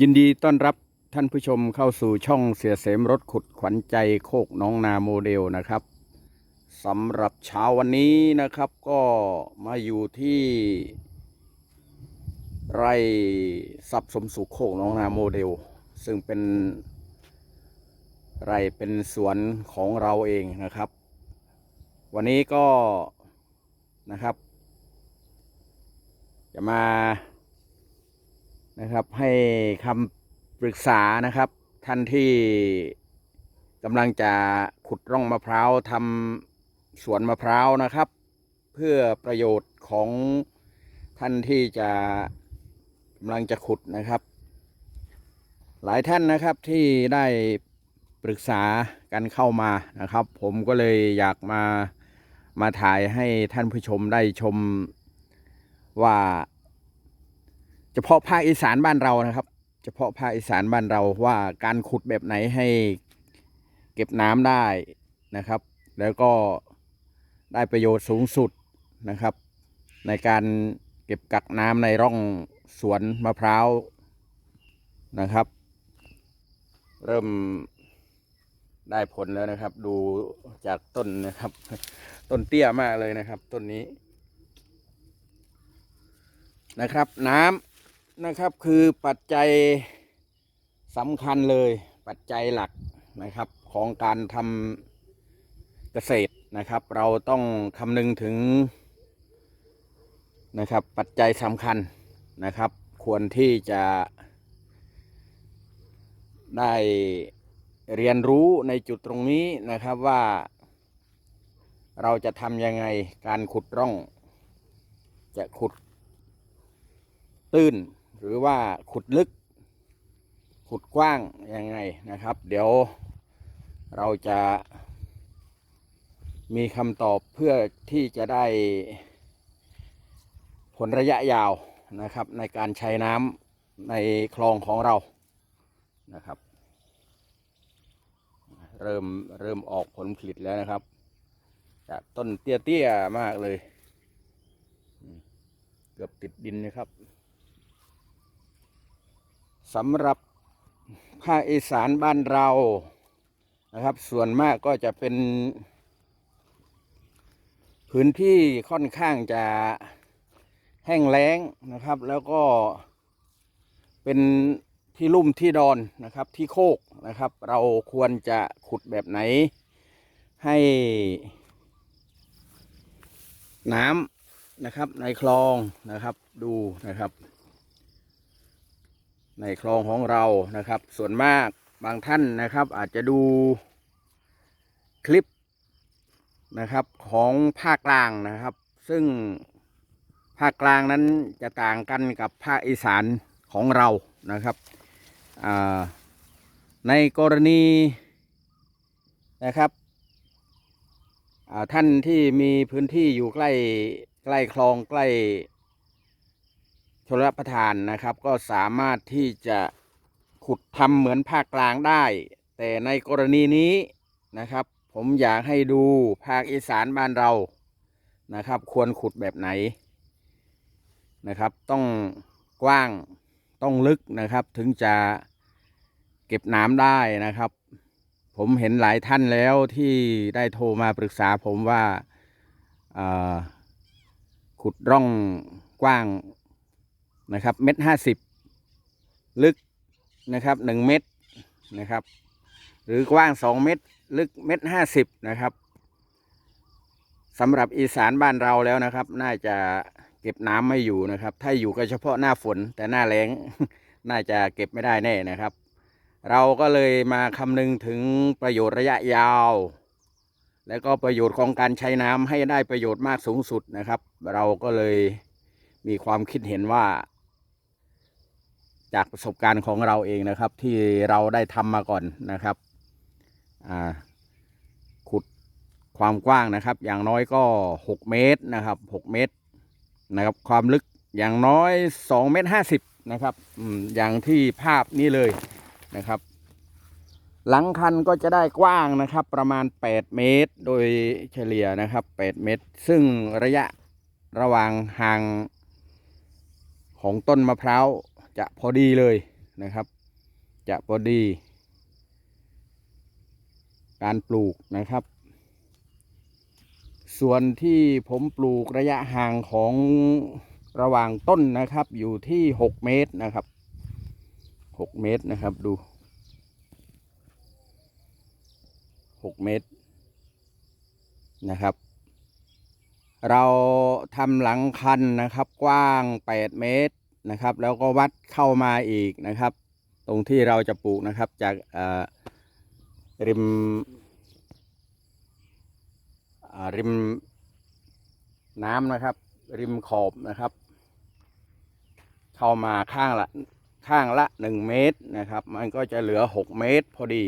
ยินดีต้อนรับท่านผู้ชมเข้าสู่ช่องเสียเสมรถขุดขวัญใจโคกน้องนาโมเดลนะครับสำหรับเช้าวันนี้นะครับก็มาอยู่ที่ ไร่ทรัพย์สมสุขโคกน้องนาโมเดล ซึ่งเป็น ไร่เป็นสวนของเราเองนะครับ วันนี้ก็นะครับ จะมา นะครับให้คำปรึกษานะครับ ท่านที่กำลังจะขุดร่องมะพร้าวทำสวนมะพร้าวนะครับ เพื่อประโยชน์ของท่านที่จะกำลังจะขุดนะครับ หลายท่านนะครับที่ได้ปรึกษากันเข้ามานะครับ ผมก็เลยอยากมามาถ่ายให้ท่านผู้ชมได้ชมว่า เฉพาะภาคอีสานบ้านเรานะครับ เฉพาะภาคอีสานบ้านเราว่าการขุดแบบไหนให้เก็บน้ำได้นะครับ แล้วก็ได้ประโยชน์สูงสุดนะครับ ในการเก็บกักน้ำในร่องสวนมะพร้าวนะครับ เริ่มได้ผลแล้วนะครับ ดูจากต้นนะครับ ต้นเตี้ยมากเลยนะครับ ต้นนี้นะครับ น้ำ นะครับคือปัจจัยสำคัญเลยปัจจัยหลักนะครับของการทำเกษตรนะครับ เราต้องคำนึงถึงนะครับปัจจัยสำคัญนะครับ ควรที่จะได้เรียนรู้ในจุดตรงนี้นะครับว่า เราจะทำยังไงการขุดร่อง จะขุดตื้น หรือว่าขุดลึก ขุดกว้างยังไงนะครับ เดี๋ยวเราจะมีคำตอบเพื่อที่จะได้ผลระยะยาวนะครับในการใช้น้ำในคลองของเรานะครับ เริ่มเริ่มออกผลผลิตแล้วนะครับ จากต้นเตี้ยๆมากเลย เกือบติดดินนะครับ สำหรับภาคอีสานบ้านเรานะครับ ส่วนมากก็จะเป็น พื้นที่ค่อนข้างจะแห้งแล้งนะครับ แล้วก็เป็นที่ลุ่มที่ดอนนะครับที่โคกนะครับ เราควรจะขุดแบบไหน ให้น้ำนะครับในคลองนะครับดูนะครับ ในคลองของเรานะครับ ส่วนมากบางท่านนะครับ อาจจะดูคลิปนะครับของภาคกลางนะครับ ซึ่งภาคกลางนั้นจะต่างกันกับภาคอีสานของเรานะครับในกรณีนะครับท่านที่มีพื้นที่อยู่ใกล้ใกล้คลองใกล้ ชลประทานนะครับ ก็สามารถที่จะขุดทำเหมือนภาคกลางได้ แต่ในกรณีนี้นะครับ ผมอยากให้ดูภาคอีสานบ้านเรานะครับ ควรขุดแบบไหนนะครับ ต้องกว้างต้องลึกนะครับถึงจะเก็บน้ำได้นะครับ ผมเห็นหลายท่านแล้วที่ได้โทรมาปรึกษาผมว่าขุดร่องกว้าง นะครับเม็ดห้าสิบลึกนะครับหนึ่งเม็ดนะครับ หรือกว้างสองเม็ดลึกเม็ดห้าสิบนะครับสำหรับอีสานบ้านเราแล้วนะครับ น่าจะเก็บน้ำไม่อยู่นะครับ ถ้าอยู่ก็เฉพาะหน้าฝนแต่หน้าแล้งน่าจะเก็บไม่ได้แน่นะครับ เราก็เลยมาคำนึงถึงประโยชน์ระยะยาว แล้วก็ประโยชน์ของการใช้น้ำให้ได้ประโยชน์มากสูงสุดนะครับ เราก็เลยมีความคิดเห็นว่า จากประสบการณ์ของเราเองนะครับ ที่เราได้ทำมาก่อนนะครับขุดความกว้างนะครับ อย่างน้อยก็ 6 เมตรนะครับ 6 เมตรนะครับความลึกอย่างน้อย2เมตร50นะครับอย่างที่ภาพนี้เลยนะครับ หลังคันก็จะได้กว้างนะครับประมาณ 8 เมตรโดยเฉลี่ยนะครับ 8 เมตร ซึ่งระยะระหว่างห่างของต้นมะพร้าว จะพอดีเลยนะครับ จะพอดี การปลูกนะครับ ส่วนที่ผมปลูกระยะห่างของระหว่างต้นนะครับอยู่ที่หกเมตรนะครับหกเมตรนะครับดูหกเมตรนะครับ เราทำหลังคันนะครับกว้างแปดเมตร นะครับ แล้วก็วัดเข้ามาอีกนะครับ ตรงที่เราจะปลูกนะครับจากริมริมน้ำนะครับ ริมขอบนะครับ เข้ามาข้างละข้างละหนึ่งเมตรนะครับ มันก็จะเหลือหกเมตรพอดี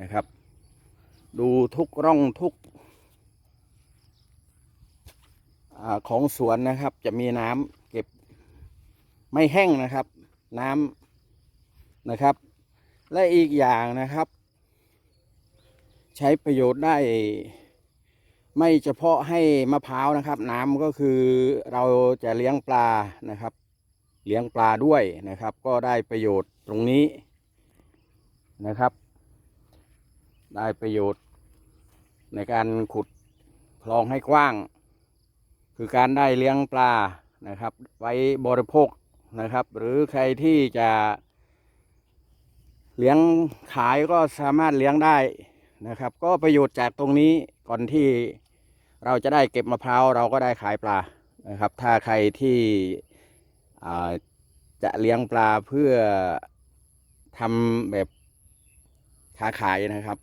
นะครับ ดูทุกร่องทุกอของสวนนะครับจะมีน้ำ ไม่แห้งนะครับ น้ำนะครับ และอีกอย่างนะครับ ใช้ประโยชน์ได้ ไม่เฉพาะให้มะพร้าวนะครับ น้ำก็คือเราจะเลี้ยงปลานะครับ เลี้ยงปลาด้วยนะครับ ก็ได้ประโยชน์ตรงนี้นะครับ ได้ประโยชน์ในการขุดคลองให้กว้าง คือการได้เลี้ยงปลานะครับ ไว้บริโภค นะครับ หรือใครที่จะเลี้ยงขายก็สามารถเลี้ยงได้นะครับ ก็ประโยชน์จากตรงนี้ก่อนที่เราจะได้เก็บมะพร้าวเราก็ได้ขายปลานะครับ ถ้าใครที่จะเลี้ยงปลาเพื่อทำแบบค้าขายนะครับ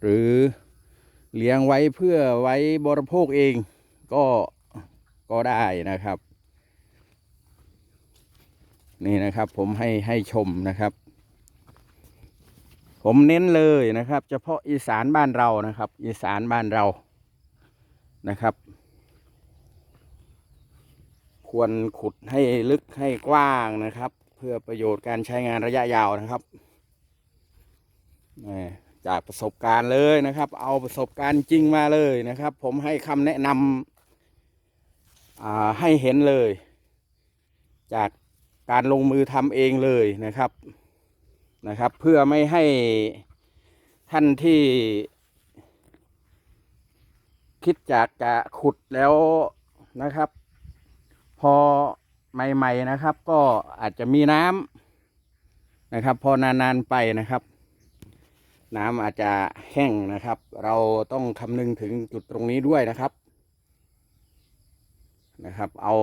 หรือเลี้ยงไว้เพื่อไว้บริโภคเองก็ก็ได้นะครับ นี่นะครับ ผมให้ให้ชมนะครับ ผมเน้นเลยนะครับ เฉพาะอีสานบ้านเรานะครับ อีสานบ้านเรานะครับ ควรขุดให้ลึกให้กว้างนะครับ เพื่อประโยชน์การใช้งานระยะยาวนะครับจากประสบการณ์เลยนะครับ เอาประสบการณ์จริงมาเลยนะครับ ผมให้คำแนะนำให้เห็นเลย จาก การลงมือทำเองเลยนะครับนะครับ เพื่อไม่ให้ท่านที่ คิดจากจะขุดแล้วนะครับ พอใหม่ ๆนะครับ ก็อาจจะมีน้ำนะครับ พอนานๆไปนะครับ น้ำอาจจะแห้งนะครับ เราต้องคำนึงถึงจุดตรงนี้ด้วยนะครับนะครับ เอา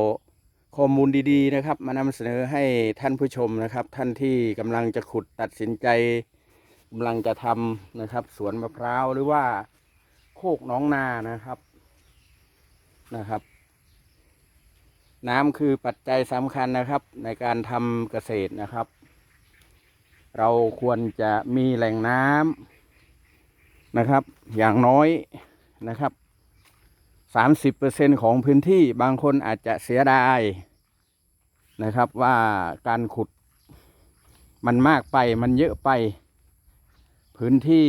ข้อมูลดีๆนะครับ มานำเสนอให้ท่านผู้ชมนะครับ ท่านที่กำลังจะขุดตัดสินใจกำลังจะทำนะครับ สวนมะพร้าวหรือว่าโคกน้องนานะครับนะครับ น้ำคือปัจจัยสำคัญนะครับ ในการทำเกษตรนะครับ เราควรจะมีแหล่งน้ำนะครับ อย่างน้อยนะครับ สามสิบเปอร์เซ็นของพื้นที่บางคนอาจจะเสียดายนะครับว่าการขุดมันมากไปมันเยอะไป พื้นที่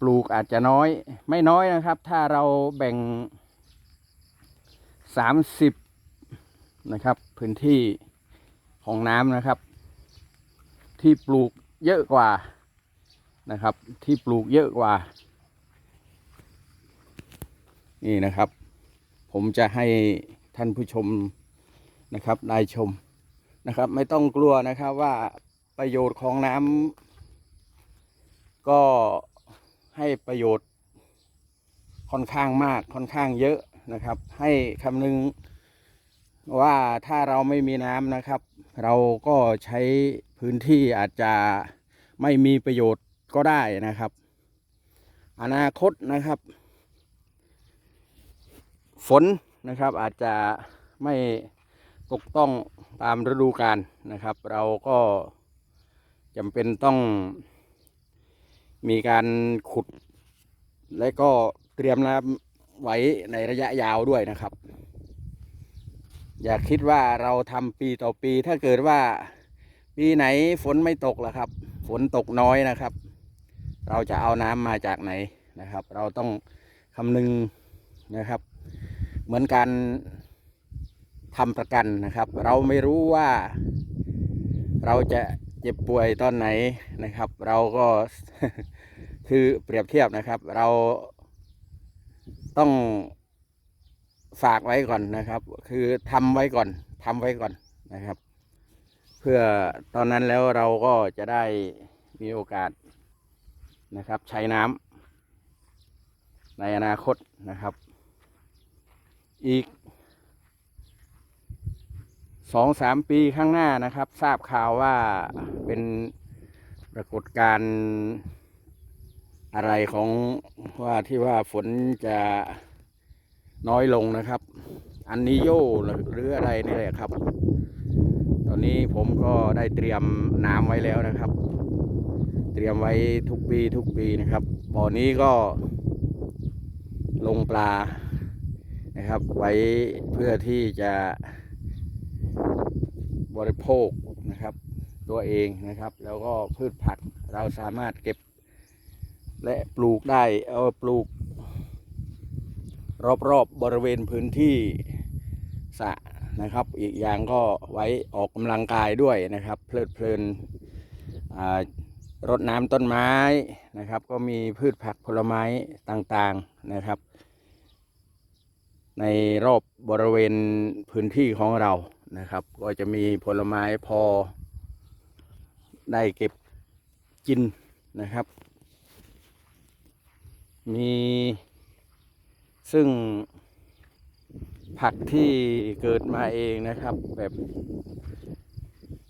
ปลูกอาจจะน้อย ไม่น้อยนะครับ ถ้าเราแบ่งสามสิบนะครับ พื้นที่ของน้ำนะครับ ที่ปลูกเยอะกว่านะครับ ที่ปลูกเยอะกว่า นี่นะครับ ผมจะให้ท่านผู้ชมนะครับได้ชมนะครับ ไม่ต้องกลัวนะครับว่าประโยชน์ของน้ำก็ให้ประโยชน์ค่อนข้างมากค่อนข้างเยอะนะครับ ให้คำนึงว่าถ้าเราไม่มีน้ำนะครับ เราก็ใช้พื้นที่อาจจะไม่มีประโยชน์ก็ได้นะครับ อนาคตนะครับ ฝนนะครับอาจจะไม่ตกต้องตามฤดูกาลนะครับ เราก็จำเป็นต้องมีการขุด และก็เตรียมน้ำไว้ในระยะยาวด้วยนะครับ อย่าคิดว่าเราทำปีต่อปี ถ้าเกิดว่าปีไหนฝนไม่ตกล่ะครับ ฝนตกน้อยนะครับ เราจะเอาน้ำมาจากไหนนะครับ เราต้องคำนึงนะครับ เหมือนการทำประกันนะครับ เราไม่รู้ว่า เราจะเจ็บป่วยตอนไหนนะครับ เราก็คือเปรียบเทียบนะครับ เราต้องฝากไว้ก่อนนะครับ คือทำไว้ก่อนทำไว้ก่อนนะครับ เพื่อตอนนั้นแล้วเราก็จะได้มีโอกาสนะครับ ใช้น้ำในอนาคตนะครับ อีกสองสามปีข้างหน้านะครับ ทราบข่าวว่าเป็นปรากฏการณ์อะไรของว่าที่ว่าฝนจะน้อยลงนะครับ อันนิโยหรืออะไรนี่แหละครับ ตอนนี้ผมก็ได้เตรียมน้ำไว้แล้วนะครับ เตรียมไว้ทุกปีทุกปีนะครับบ่อนี้ก็ลงปลา นะครับ ไว้เพื่อที่จะบริโภคนะครับ ตัวเองนะครับ แล้วก็พืชผักเราสามารถเก็บและปลูกได้เอาปลูก รอบๆบบริเวณพื้นที่สะนะครับ อีกอย่างก็ไว้ออกกำลังกายด้วยนะครับ เพลิดเพลินรดน้ำต้นไม้นะครับ ก็มีพืชผักผลไม้ต่างๆนะครับ ในรอบบริเวณพื้นที่ของเรานะครับ ก็จะมีผลไม้พอได้เก็บกินนะครับ มีซึ่งผักที่เกิดมาเองนะครับแบบ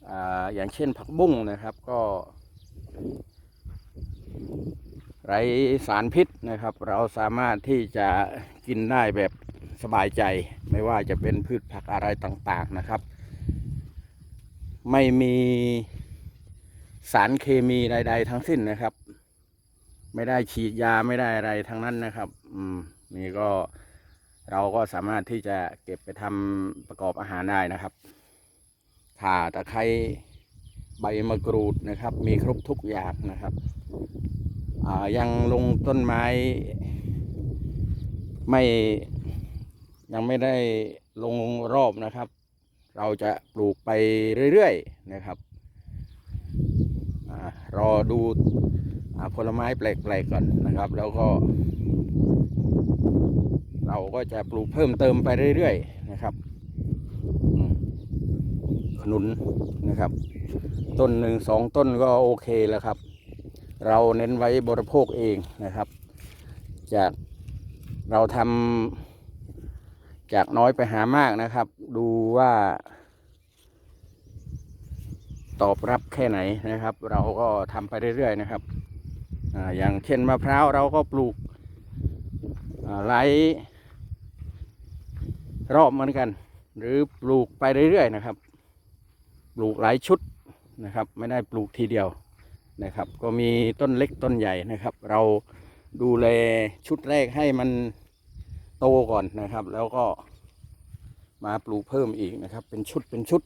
ออย่างเช่นผักบุ้งนะครับก็ ไรสารพิษนะครับ เราสามารถที่จะกินได้แบบ สบายใจไม่ว่าจะเป็นพืชผักอะไรต่างๆนะครับ ไม่มีสารเคมีใด ๆ ทั้งสิ้นนะครับ ไม่ได้ฉีดยาไม่ได้อะไรทั้งนั้นนะครับ อืมนี่ก็เราก็สามารถที่จะเก็บไปทำประกอบอาหารได้นะครับข่าตะไคร้ใบมะกรูดนะครับ มีครบทุกอย่างนะครับยังลงต้นไม้ไม่ ยังไม่ได้ลงรอบนะครับ เราจะปลูกไปเรื่อยๆนะครับอรอดูอผลไม้แปลกๆก่อนนะครับ แล้วก็ เราก็จะปลูกเพิ่มเติมไปเรื่อยๆนะครับขนุนนะครับ ต้นหนึ่งสองต้นก็โอเคแล้วครับ เราเน้นไว้บริโภคเองนะครับ จากเราทำ จากน้อยไปหามากนะครับ ดูว่า ตอบรับแค่ไหนนะครับ เราก็ทำไปเรื่อยๆนะครับออย่างเช่นมะพร้าวเราก็ปลูกอ่าไล่รอบเหมือนกัน หรือปลูกไปเรื่อยๆนะครับ ปลูกหลายชุดนะครับ ไม่ได้ปลูกทีเดียวนะครับ ก็มีต้นเล็กต้นใหญ่นะครับ เราดูแลชุดแรกให้มัน โตก่อนนะครับ แล้วก็มาปลูกเพิ่มอีกนะครับ เป็นชุดเป็นชุด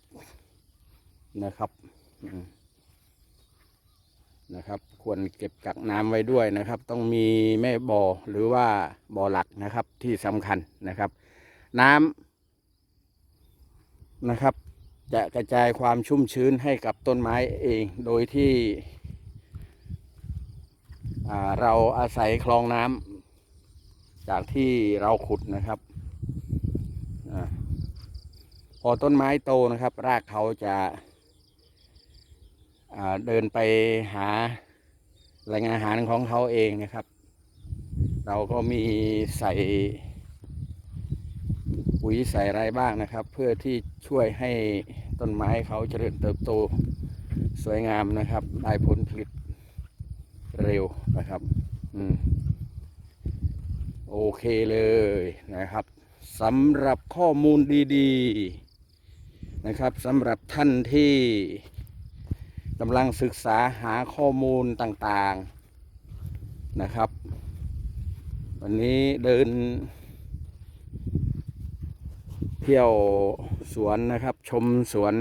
นะครับนะครับ ควรเก็บกักน้ำไว้ด้วยนะครับ ต้องมีแม่บ่อหรือว่าบ่อหลักนะครับที่สำคัญนะครับ น้ำนะครับ จะกระจายความชุ่มชื้นให้กับต้นไม้เอง โดยที่เราอาศัยคลองน้ำ จากที่เราขุดนะครับอพอต้นไม้โตนะครับ รากเขาจะาเดินไปหาแหล่งอาหารของเขาเองนะครับ เราก็มีใส่ปุ๋ยใส่อะไรบ้างนะครับ เพื่อที่ช่วยให้ต้นไม้เขาเจริญเติบโตสวยงามนะครับ ได้ผลผลิตเร็วนะครับ อืม โอเคเลยนะครับสำหรับข้อมูลดีๆนะครับสำหรับท่านที่กำลังศึกษาหาข้อมูลต่างๆนะครับ วันนี้เดิน เที่ยวสวนนะครับชมสวน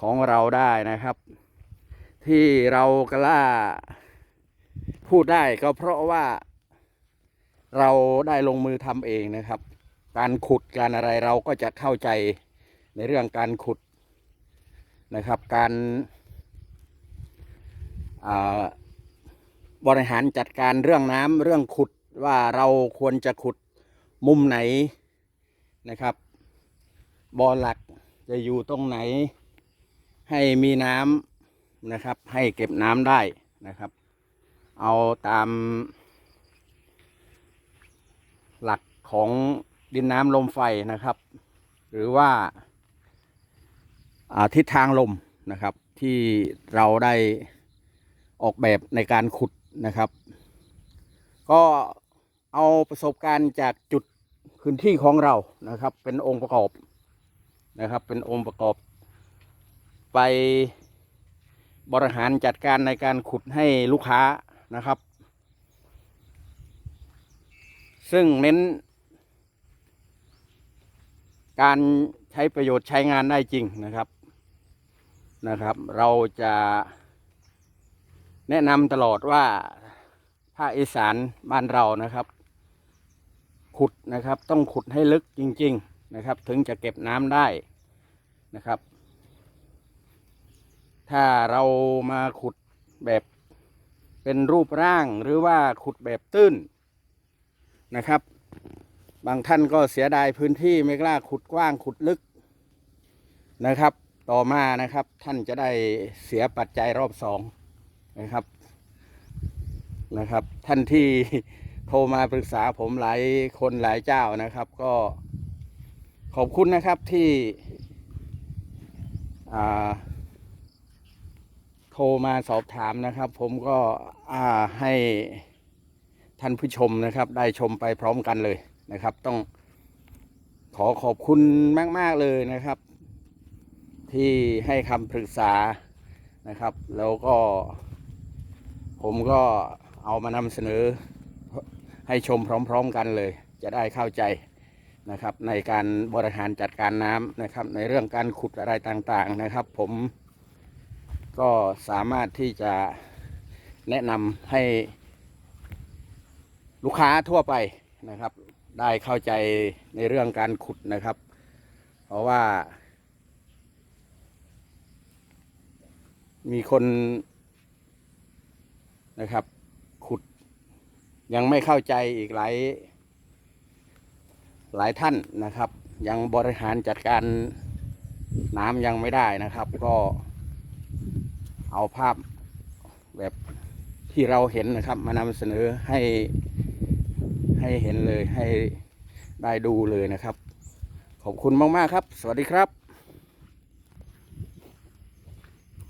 ของเราได้นะครับ ที่เรากล้าพูดได้ก็เพราะว่า เราได้ลงมือทำเองนะครับ การขุดการอะไรเราก็จะเข้าใจในเรื่องการขุดนะครับ การบริหารจัดการเรื่องน้ำเรื่องขุดว่าเราควรจะขุดมุมไหนนะครับบ่อหลักจะอยู่ตรงไหน ให้มีน้ำนะครับ ให้เก็บน้ำได้นะครับ เอาตาม หลัก ของดินน้ำลมไฟนะครับ หรือว่าทิศทางลมนะครับ ที่เราได้ออกแบบในการขุดนะครับ ก็เอาประสบการณ์จากจุดพื้นที่ของเรานะครับ เป็นองค์ประกอบนะครับ เป็นองค์ประกอบ ไปบริหารจัดการในการขุดให้ลูกค้านะครับ ซึ่งเน้น การใช้ประโยชน์ใช้งานได้จริงนะครับนะครับ เราจะแนะนำตลอดว่าภาคอีสานบ้านเรานะครับ ขุดนะครับต้องขุดให้ลึกจริง ๆนะครับ ถึงจะเก็บน้ำได้นะครับ ถ้าเรามาขุดแบบเป็นรูปร่างหรือว่าขุดแบบตื้นนะครับ บางท่านก็เสียดายพื้นที่ไม่กล้าขุดกว้างขุดลึกนะครับ ต่อมานะครับท่านจะได้เสียปัจจัยรอบสองนะครับนะครับ ท่านที่โทรมาปรึกษาผมหลายคนหลายเจ้านะครับ ก็ขอบคุณนะครับที่อ่าโทรมาสอบถามนะครับ ผมก็อ่าให้ท่านผู้ชมนะครับ ได้ชมไปพร้อมกันเลย นะครับ ต้องขอขอบคุณมาก ๆ เลยนะครับ ที่ให้คำปรึกษานะครับ แล้วก็ ผมก็เอามานำเสนอ ให้ชมพร้อม ๆ กันเลย จะได้เข้าใจนะครับ ในการบริหารจัดการน้ำนะครับ ในเรื่องการขุดอะไรต่างๆนะครับ ผมก็สามารถที่จะแนะนำให้ลูกค้าทั่วไปนะครับ ได้เข้าใจในเรื่องการขุดนะครับ เพราะว่า มีคนนะครับ ขุดยังไม่เข้าใจอีกหลายหลายท่านนะครับ ยังบริหารจัดการน้ำยังไม่ได้นะครับ ก็เอาภาพแบบที่เราเห็นนะครับ มานำเสนอให้ ให้เห็นเลยให้ได้ดูเลยนะครับ ขอบคุณมาก ๆ ครับ สวัสดีครับ